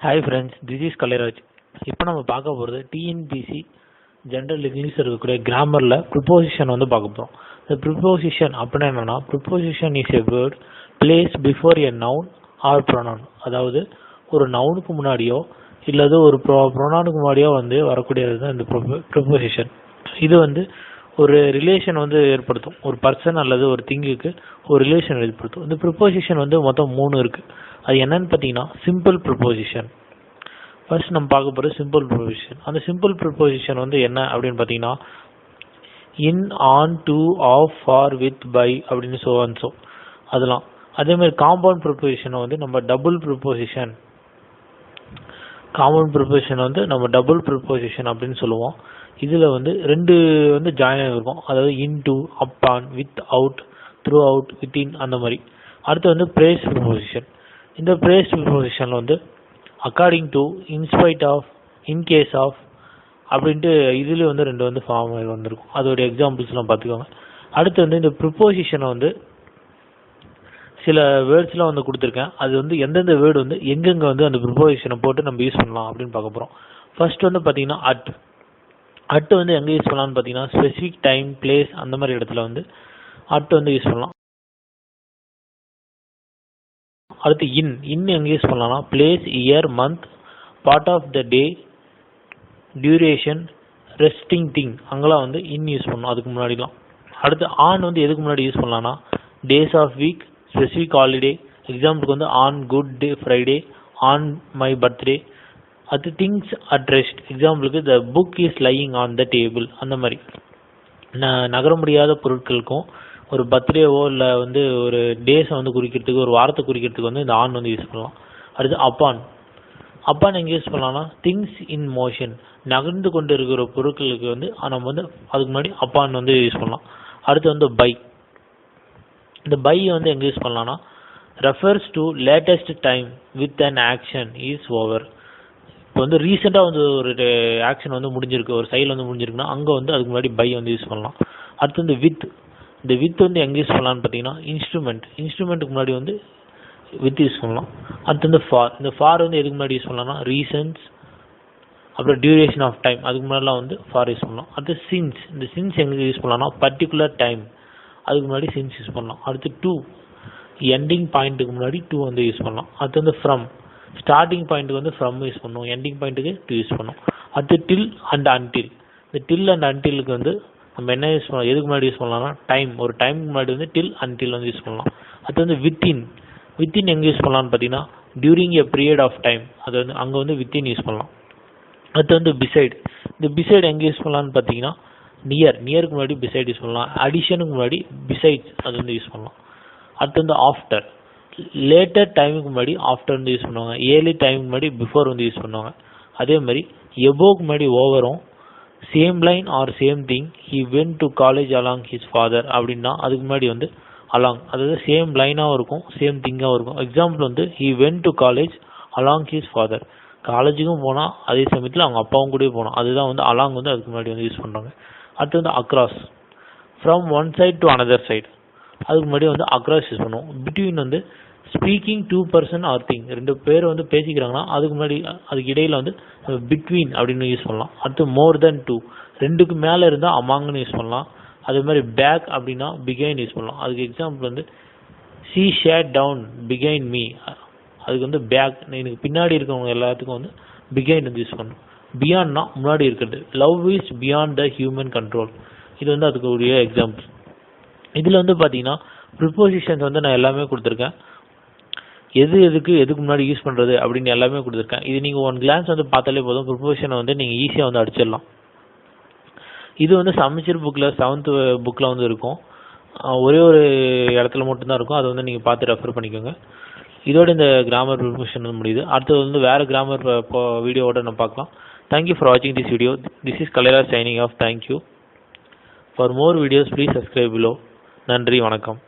Hi friends this is Kalairaj இப்போ நம்ம பார்க்க போகிறது டிஎன்பிசி ஜென்ரல் இங்கிலீஷில் இருக்கக்கூடிய கிராமரில் ப்ரிப்போசிஷன் வந்து பார்க்க போகிறோம் இந்த ப்ரிப்போசிஷன் அப்படின்னா என்னென்னா preposition is a word place before a noun or pronoun அதாவது ஒரு நவுனுக்கு முன்னாடியோ இல்லது ஒரு ப்ரோ ப்ரொனவுனுக்கு முன்னாடியோ வந்து வரக்கூடியது தான் இந்த ப்ரிப்போசிஷன் இது வந்து ஒரு ரிலேஷன் வந்து ஏற்படுத்தும். ஒரு பர்சன் அல்லது ஒரு திங்குக்கு ஒரு ரிலேஷன் ஏற்படுத்தும். இந்த ப்ரிப்போசிஷன் வந்து மொத்தம் மூணு இருக்குது அது என்னன்னு பார்த்தீங்கன்னா சிம்பிள் ப்ரிப்போசிஷன் ஃபர்ஸ்ட் நம்ம பார்க்க போகிறது சிம்பிள் ப்ரிப்போசிஷன் அந்த சிம்பிள் ப்ரிப்போசிஷன் வந்து என்ன அப்படின்னு பார்த்தீங்கன்னா in on to of for with by அப்படின்னு சோ and so. அதெல்லாம். அதேமாதிரி காம்பவுண்ட் ப்ரிப்போசிஷனை வந்து நம்ம டபுள் ப்ரிப்போசிஷன் காம்பவுண்ட் ப்ரிப்போசிஷன் வந்து நம்ம டபுள் ப்ரிப்போசிஷன் அப்படின்னு சொல்லுவோம். இதில் வந்து ரெண்டு வந்து ஜாயின் ஆகிருக்கும் அதாவது in to up on with out through out within அந்த மாதிரி. அடுத்து வந்து பிரேஸ் ப்ரிப்போசிஷன் இந்த பிரேஸ் ப்ரிப்போசிஷனில் வந்து according to in spite of in case of அப்படின்ட்டு இதுலேயும் வந்து ரெண்டு வந்து ஃபார்ம் வந்திருக்கும். அதோடைய எக்ஸாம்பிள்ஸ்லாம் பார்த்துக்கோங்க. அடுத்து வந்து இந்த ப்ரிப்போசிஷனை வந்து சில வேர்ட்ஸ்லாம் வந்து கொடுத்துருக்கேன். அது வந்து எந்தெந்த வேர்டு வந்து எங்கெங்கே வந்து அந்த ப்ரிப்போசிஷனை போட்டு நம்ம யூஸ் பண்ணலாம் அப்படின்னு பார்க்க போகிறோம் ஃபர்ஸ்ட் வந்து பார்த்தீங்கன்னா அட் அட் வந்து எங்கே யூஸ் பண்ணலாம்னு பார்த்தீங்கன்னா ஸ்பெசிஃபிக் டைம் பிளேஸ் அந்த மாதிரி இடத்துல வந்து அட் வந்து யூஸ் பண்ணலாம். அடுத்து இன் இன் எங்கே யூஸ் பண்ணலாம்னா place year month part of the day duration resting thing அங்கெல்லாம் வந்து இன் யூஸ் பண்ணணும் அதுக்கு முன்னாடிலாம். அடுத்து ஆன் வந்து எதுக்கு முன்னாடி யூஸ் பண்ணலாம்னா days of week specific holiday எக்ஸாம்பிளுக்கு வந்து on good day Friday on my birthday அது திங்ஸ் அட் ரெஸ்ட் எக்ஸாம்பிளுக்கு the book is lying on the table அந்த மாதிரி. ந நகர முடியாத பொருட்களுக்கும் ஒரு பர்த்டேவோ இல்லை வந்து ஒரு டேஸை வந்து குறிக்கிறதுக்கு ஒரு வாரத்தை குறிக்கிறதுக்கு வந்து இந்த ஆன் வந்து யூஸ் பண்ணலாம். அடுத்து அப்பான் அப்பான் எங்கே யூஸ் பண்ணலாம்னா திங்ஸ் இன் மோஷன் நகர்ந்து கொண்டு இருக்கிற பொருட்களுக்கு வந்து நம்ம வந்து அதுக்கு முன்னாடி அப்பான் வந்து யூஸ் பண்ணலாம். அடுத்து வந்து பை இந்த பை வந்து எங்கே யூஸ் பண்ணலாம்னா refers to latest time with an action is over இப்போ வந்து ரீசெண்டாக வந்து ஒரு ஆக்ஷன் வந்து முடிஞ்சிருக்கு ஒரு சைடில் வந்து முடிஞ்சிருக்குன்னா அங்கே வந்து அதுக்கு முன்னாடி பை வந்து யூஸ் பண்ணலாம். அடுத்து வந்து வித் இந்த வித் வந்து எங்கே யூஸ் பண்ணலான்னு பார்த்தீங்கன்னா இன்ஸ்ட்ருமெண்ட் இன்ஸ்ட்ருமெண்ட்டுக்கு முன்னாடி வந்து வித் யூஸ் பண்ணலாம். அடுத்து வந்து ஃபார் இந்த ஃபார் வந்து எதுக்கு முன்னாடி யூஸ் பண்ணலாம்னா ரீசன்ஸ் அப்புறம் டியூரேஷன் ஆஃப் டைம் அதுக்கு முன்னாடிலாம் வந்து ஃபார் யூஸ் பண்ணலாம். அடுத்து சின்ஸ் இந்த சின்ஸ் எங்கே யூஸ் பண்ணலாம்னா பர்டிகுலர் டைம் அதுக்கு முன்னாடி சின்ஸ் யூஸ் பண்ணலாம். அடுத்து டூ எண்டிங் பாயிண்ட்டுக்கு முன்னாடி டூ வந்து யூஸ் பண்ணலாம். அடுத்து வந்து ஃப்ரம் ஸ்டார்டிங் பாயிண்ட்டுக்கு வந்து ஃப்ரம் யூஸ் பண்ணுவோம். எண்டிங் பாயிண்ட்டுக்கு டூ யூஸ் பண்ணுவோம். அடுத்து டில் அண்ட் அன்டில் இந்த டில் அண்ட் அன்டிலுக்கு வந்து நம்ம என்ன யூஸ் பண்ணலாம்? எதுக்கு முன்னாடி யூஸ் பண்ணலாம்னா டைம் ஒரு டைம் முன்னாடி வந்து டில் அன்டில் வந்து யூஸ் பண்ணலாம். அடுத்து வந்து வித்தின் வித்தின் எங்கே யூஸ் பண்ணலாம்னு பார்த்தீங்கன்னா during a period of time அது வந்து அங்கே வந்து வித்தின் யூஸ் பண்ணலாம். அடுத்து வந்து பிசைட் இந்த பிசைட் எங்கே யூஸ் பண்ணலாம்னு பார்த்தீங்கன்னா நியர் நியருக்கு முன்னாடி பிசைட் யூஸ் பண்ணலாம். அடிஷனுக்கு முன்னாடி பிசைட்ஸ் அது வந்து யூஸ் பண்ணலாம். அடுத்து வந்து ஆஃப்டர் லேட்டர் டைமுக்கு முன்னாடி ஆஃப்டர் வந்து யூஸ் பண்ணுவாங்க. ஏர்லி டைமுக்கு முன்னாடி பிஃபோர் வந்து யூஸ் பண்ணுவாங்க. அதே மாதிரி எபோக்கு முன்னாடி ஓவரும் same line or same thing he went to college along his father அப்படின்னா அதுக்கு முன்னாடி வந்து அலாங் அதாவது சேம் லைனாகவும் இருக்கும் சேம் திங்காகவும் இருக்கும். எக்ஸாம்பிள் வந்து he went to college along his father காலேஜுக்கும் போனால் அதே சமயத்தில் அவங்க அப்பாவும் கூட போனோம் அதுதான் வந்து அலாங் வந்து அதுக்கு முன்னாடி வந்து யூஸ் பண்ணுறாங்க அடுத்து வந்து across from one side to another side அதுக்கு முன்னாடி வந்து அக்ராஸ் யூஸ் பண்ணுவோம். பிட்வீன் வந்து speaking two person or thing ரெண்டு பேர் வந்து பேசிக்கிறாங்கன்னா அதுக்கு முன்னாடி அதுக்கு இடையில வந்து பிட்வீன் அப்படின்னு யூஸ் பண்ணலாம். அடுத்து மோர் தென் டூ ரெண்டுக்கு மேலே இருந்தால் அமாங்னு யூஸ் பண்ணலாம். அதே மாதிரி பேக் அப்படின்னா பிகைன் யூஸ் பண்ணலாம். அதுக்கு எக்ஸாம்பிள் வந்து சி ஷேட் டவுன் பிகைன் மீ அதுக்கு வந்து பேக் எனக்கு பின்னாடி இருக்கவங்க எல்லாத்துக்கும் வந்து பிகைன் வந்து யூஸ் பண்ணணும். பியாண்ட்னா முன்னாடி இருக்கிறது. Love is beyond the human control இது வந்து அதுக்கு உரிய எக்ஸாம்பிள் இதில் வந்து பார்த்தீங்கன்னா ப்ரிப்போசிஷன்ஸ் வந்து நான் எல்லாமே கொடுத்துருக்கேன். எது எதுக்கு எதுக்கு முன்னாடி யூஸ் பண்ணுறது அப்படின்னு எல்லாமே கொடுத்துருக்கேன் இது நீங்கள் ஒன் கிளான்ஸ் வந்து பார்த்தாலே போதும். ப்ரிப்போசிஷனை வந்து நீங்கள் ஈஸியாக வந்து அடிச்சிடலாம். இது வந்து சமைச்சர் புக்கில் செவன்த்து புக்கில் வந்து இருக்கும். ஒரே ஒரு இடத்துல மட்டும்தான் இருக்கும். அதை வந்து நீங்கள் பார்த்து ரெஃபர் பண்ணிக்கோங்க. இதோட இந்த கிராமர் ப்ரிப்பரேஷன் வந்து முடியுது. அடுத்தது வந்து வேறு கிராமர் வீடியோவோட நம்ம பார்க்கலாம். தேங்க்யூ ஃபார் வாட்சிங் this video this is Kalaira signing off thank you for more videos please subscribe below நன்றி வணக்கம்.